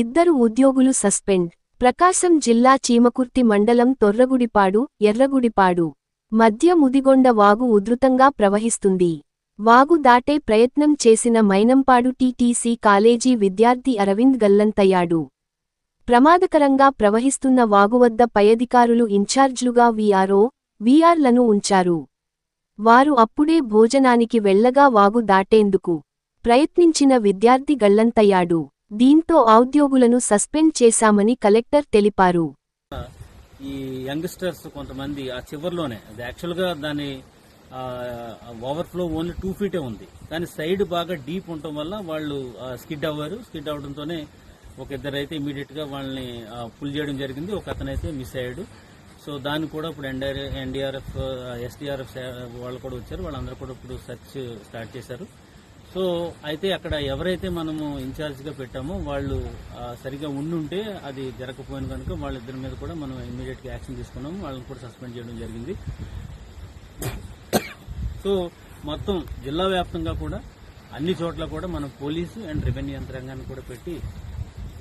ఇద్దరు ఉద్యోగులు సస్పెండ్. ప్రకాశం జిల్లా చీమకుర్తి మండలం తొర్రగుడిపాడు ఎర్రగుడిపాడు. మధ్య ముదిగొండ వాగు ఉధృతంగా ప్రవహిస్తుంది. వాగు దాటే ప్రయత్నం చేసిన మైనంపాడు టీటీసీ కాలేజీ విద్యార్థి అరవింద్ గల్లంతయ్యాడు. ప్రమాదకరంగా ప్రవహిస్తున్న వాగు వద్ద పైఅధికారులు ఇన్ఛార్జ్లుగా వీఆర్ఓ వీఆర్లను ఉంచారు. వారు అప్పుడే భోజనానికి వెళ్ళగా వాగు దాటేందుకు ప్రయత్నించిన విద్యార్థి గల్లంతయ్యాడు. దీంతో ఔద్యోగులను సస్పెండ్ చేశామని కలెక్టర్ తెలిపారు. ఈ యంగ్స్టర్స్ కొంతమంది ఆ చివర్లోనే అది యాక్చువల్గా దాని ఓవర్ఫ్లో ఓన్లీ టూ ఫీటే ఉంది. కానీ సైడ్ బాగా డీప్ ఉండటం వల్ల వాళ్ళు స్కిడ్ అవ్వారు. స్కిడ్ అవడంతోనే ఒక ఇద్దరు అయితే ఇమీడియట్గా వాళ్ళని పుల్ చేయడం జరిగింది. ఒక అతనైతే మిస్ అయ్యాడు. సో దాన్ని కూడా ఇప్పుడు ఎన్డీఆర్ ఎన్డీఆర్ఎఫ్ ఎస్డీఆర్ఎఫ్ వాళ్ళు కూడా వచ్చారు. వాళ్ళందరూ కూడా ఇప్పుడు సెర్చ్ స్టార్ట్ చేశారు. సో అయితే అక్కడ ఎవరైతే మనము ఇన్ఛార్జ్గా పెట్టామో వాళ్ళు సరిగా ఉండుంటే అది జరగకపోయిన కనుక వాళ్ళిద్దరి మీద కూడా మనం ఇమీడియట్గా యాక్షన్ తీసుకున్నాము. వాళ్ళని కూడా సస్పెండ్ చేయడం జరిగింది. సో మొత్తం జిల్లా వ్యాప్తంగా కూడా అన్ని చోట్ల కూడా మనం పోలీసు అండ్ రెవెన్యూ యంత్రాంగాన్ని కూడా పెట్టి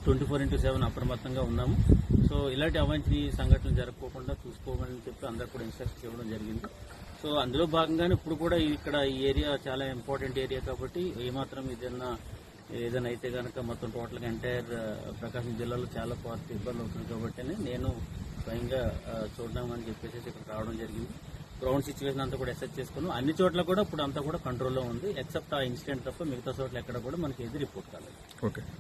ట్వంటీ ఫోర్ ఇంటూ సెవెన్ అప్రమత్తంగా ఉన్నాము. సో ఇలాంటి అవాంఛనీయ సంఘటనలు జరగకోకుండా చూసుకోమని చెప్పి అందరు కూడా ఇన్స్ట్రక్ట్ ఇవ్వడం జరిగింది. సో అందులో భాగంగానే ఇప్పుడు కూడా ఇక్కడ ఈ ఏరియా చాలా ఇంపార్టెంట్ ఏరియా కాబట్టి ఏమాత్రం ఏదైనా ఏదైనా అయితే కనుక మొత్తం టోటల్గా ఎంటైర్ ప్రకాశం జిల్లాలో చాలా పార్టీ ఇబ్బంది అవుతుంది కాబట్టి నేను స్వయంగా చూడడం అని చెప్పేసి ఇక్కడ రావడం జరిగింది. గ్రౌండ్ సిచ్యువేషన్ అంతా కూడా ఎక్సెప్ట్ చేసుకున్నాం. అన్ని చోట్ల కూడా ఇప్పుడు అంతా కూడా కంట్రోల్లో ఉంది ఎక్సెప్ట్ ఆ ఇన్సిడెంట్ తప్ప మిగతా చోట్ల ఎక్కడ కూడా మనకి ఏది రిపోర్ట్ కాలేదు. ఓకే